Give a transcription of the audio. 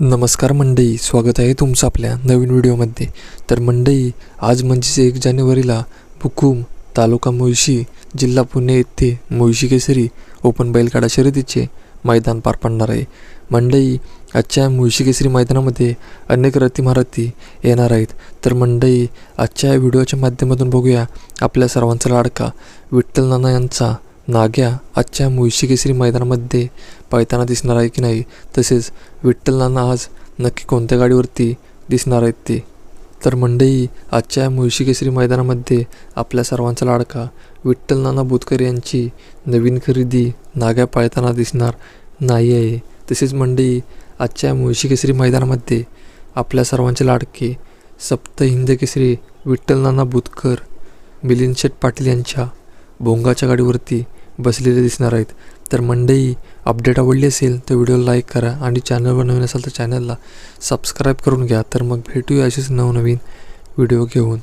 नमस्कार मंडई स्वागत आहे तुमचं आपल्या नवीन व्हिडिओमध्ये. तर मंडई आज म्हणजेच एक जानेवारीला बुकुम तालुका मुळशी जिल्हा पुणे येथे मुळशी केसरी ओपन बैलगाडा शर्यतीचे मैदान पार पडणार आहे. मंडई आजच्या मुळशी केसरी मैदानामध्ये अनेक रथीमारथी येणार आहेत. तर मंडई आजच्या व्हिडिओच्या माध्यमातून बघूया आपल्या सर्वांचा लाडका विठ्ठल नाना यांचा नाग्या आजच्या मुळशी केसरी मैदानामध्ये पळताना दिसणार आहे की नाही? तसेच विठ्ठल नाना आज नक्की कोणत्या गाडीवरती दिसणार आहेत ते? तर मंडई आजच्या मुळशी केसरी मैदानामध्ये आपल्या सर्वांचा लाडका विठ्ठल नाना बुतकर यांची नवीन खरेदी नाग्या पाळताना दिसणार नाही आहे. तसेच मंडई आजच्या मुळशी केसरी मैदानामध्ये आपल्या सर्वांचे लाडके सप्त हिंद केसरी विठ्ठल नाना बुतकर मिलिंद शेठ पाटील यांच्या भोंगाच्या गाडीवरती बसलेले दिसणार आहेत. तर मंडई अपडेट आवडली असेल तर व्हिडिओला लाईक करा आणि चॅनलवर नवीन असाल तर चॅनलला सबस्क्राईब करून घ्या. तर मग भेटूया असेच नवनवीन व्हिडिओ घेऊन.